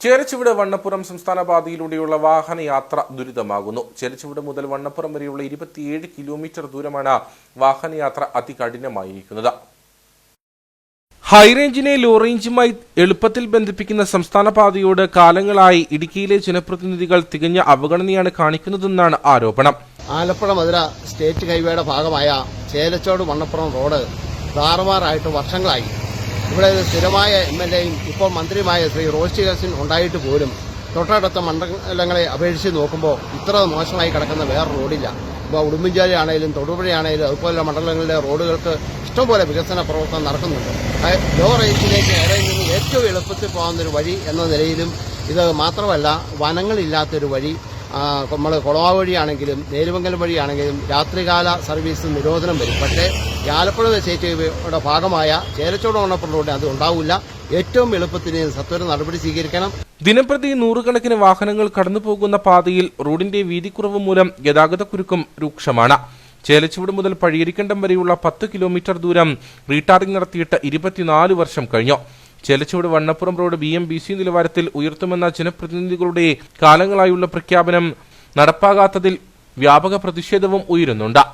ചേരച്ചുവിട് വണ്ണപ്പുറം സംസ്ഥാന പാതയിലൂടെയുള്ള വാഹനയാത്ര ദുരിതമാകുന്നു. ചേരച്ചുവിട് മുതൽ വണ്ണപ്പുറം വരെയുള്ള ഇരുപത്തിയേഴ് കിലോമീറ്റർ ദൂരമാണ് വാഹനയാത്ര അതികഠിനമായിരിക്കുന്നത്. ഹൈറേഞ്ചിനെ ലോറേഞ്ചുമായി എളുപ്പത്തിൽ ബന്ധിപ്പിക്കുന്ന സംസ്ഥാന പാതയോട് കാലങ്ങളായി ഇടുക്കിയിലെ ജനപ്രതിനിധികൾ തികഞ്ഞ അവഗണനയാണ് കാണിക്കുന്നതെന്നാണ് ആരോപണം. ആലപ്പുഴ മധുര സ്റ്റേറ്റ് ഹൈവേയുടെ ഭാഗമായ ചേലച്ചോട് വണ്ണപ്പുറം റോഡ് താറുമാറായിട്ട് വർഷങ്ങളായി ഇവിടെ സ്ഥിരമായ എം എൽ എയും ഇപ്പോൾ മന്ത്രിയുമായ ശ്രീ റോഷി ഉണ്ടായിട്ട് പോലും തൊട്ടടുത്ത മണ്ഡലങ്ങളെ അപേക്ഷിച്ച് നോക്കുമ്പോൾ ഇത്ര മോശമായി കിടക്കുന്ന വേറെ റോഡില്ല. ഇപ്പോൾ ഉടുമ്പൻചാരി ആണെങ്കിലും തൊടുപുഴയാണെങ്കിലും അതുപോലെ മണ്ഡലങ്ങളിലെ റോഡുകൾക്ക് ഇഷ്ടംപോലെ വികസന പ്രവർത്തനം നടക്കുന്നുണ്ട്. ലോ റേഞ്ചിലേക്ക് ഏറെ നിന്ന് ഏറ്റവും എളുപ്പത്തിൽ പോകുന്നൊരു വഴി എന്ന നിലയിലും ഇത് മാത്രമല്ല വനങ്ങളില്ലാത്തൊരു വഴി നമ്മൾ കൊളവ വഴിയാണെങ്കിലും നേരുമംഗലം വഴിയാണെങ്കിലും രാത്രികാല സർവീസ് നിരോധനം വരും. പക്ഷേ ആലപ്പുഴ സ്റ്റേറ്റ് ഭാഗമായ ചേലച്ചോട് ഓണപ്പുറത്തോടെ അത് ഉണ്ടാവില്ല. ഏറ്റവും എളുപ്പത്തിന് സത്വര നടപടി സ്വീകരിക്കണം. ദിനംപ്രതി നൂറുകണക്കിന് വാഹനങ്ങൾ കടന്നുപോകുന്ന പാതയിൽ റോഡിന്റെ വീതിക്കുറവ് മൂലം ഗതാഗതക്കുരുക്കും രൂക്ഷമാണ്. ചേലച്ചുവട് മുതൽ പഴിയരിക്കണ്ടം വരെയുള്ള പത്ത് കിലോമീറ്റർ ദൂരം റീടാറിംഗ് നടത്തിയിട്ട് ഇരുപത്തിനാല് വർഷം കഴിഞ്ഞു. Chelachuvadu Vannappuram road B M B C നിലവാരത്തിൽ ഉയർത്തുമെന്ന ജനപ്രതിനിധികളുടെ കാലങ്ങളായുള്ള പ്രഖ്യാപനം നടപ്പാകാത്തതിൽ വ്യാപക പ്രതിഷേധവും ഉയരുന്നുണ്ട്.